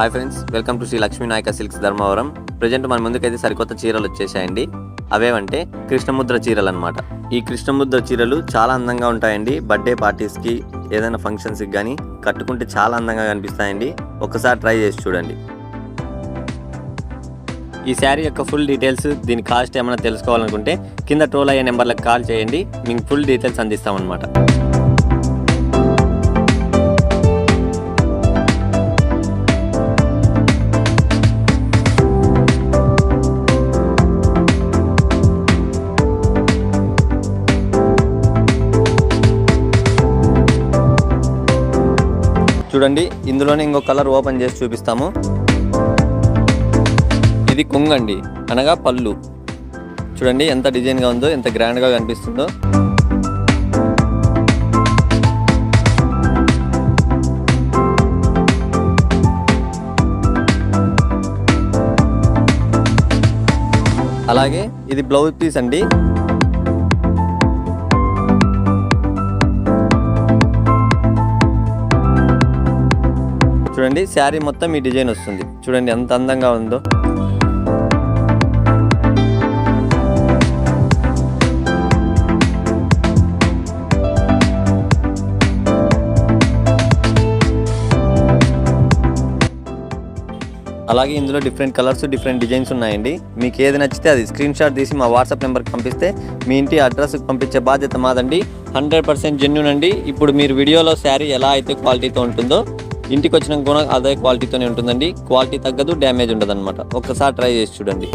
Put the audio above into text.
Hi friends welcome to Shri Lakshmi Nayaka silks Dharmavaram. Present మన ముందుకైతే సరికొత్త చీరలు వచ్చేసాయండి. అవేవంటే కృష్ణముద్ర చీరలు అనమాట ఈ కృష్ణముద్ర చీరలు చాలా అందంగా ఉంటాయండి. బర్త్డే పార్టీస్కి ఏదైనా ఫంక్షన్స్కి కానీ కట్టుకుంటే చాలా అందంగా కనిపిస్తాయండి. ఒకసారి ట్రై చేసి చూడండి. ఈ శారీ యొక్క ఫుల్ డీటెయిల్స్ దీని కాస్ట్ ఏమైనా తెలుసుకోవాలనుకుంటే కింద ట్రోల్ అయ్యే నెంబర్లకు కాల్ చేయండి. మీకు ఫుల్ డీటెయిల్స్ అందిస్తామన్నమాట. చూడండి ఇందులోనే ఇంకో కలర్ ఓపెన్ చేసి చూపిస్తాము. ఇది కొంగండి అనగా పళ్ళు. చూడండి ఎంత డిజైన్గా ఉందో ఎంత గ్రాండ్గా కనిపిస్తుందో. అలాగే ఇది బ్లౌజ్ పీస్ అండి. చూడండి శారీ మొత్తం ఈ డిజైన్ వస్తుంది. చూడండి ఎంత అందంగా ఉందో. అలాగే ఇందులో డిఫరెంట్ కలర్స్ డిఫరెంట్ డిజైన్స్ ఉన్నాయండి. మీకు ఏది నచ్చితే అది స్క్రీన్ షాట్ తీసి మా వాట్సాప్ నెంబర్కి పంపిస్తే మీ ఇంటి అడ్రస్కి పంపించే బాధ్యత మాదండి. హండ్రెడ్ పర్సెంట్ జెన్యున్ అండి. ఇప్పుడు మీరు వీడియోలో శారీ ఎలా అయితే క్వాలిటీతో ఉంటుందో ఇంటికి వచ్చినాక కూడా అదే క్వాలిటీతోనే ఉంటుందండి. క్వాలిటీ తగ్గదు డ్యామేజ్ ఉండదు అనమాట ఒక్కసారి ట్రై చేసి చూడండి.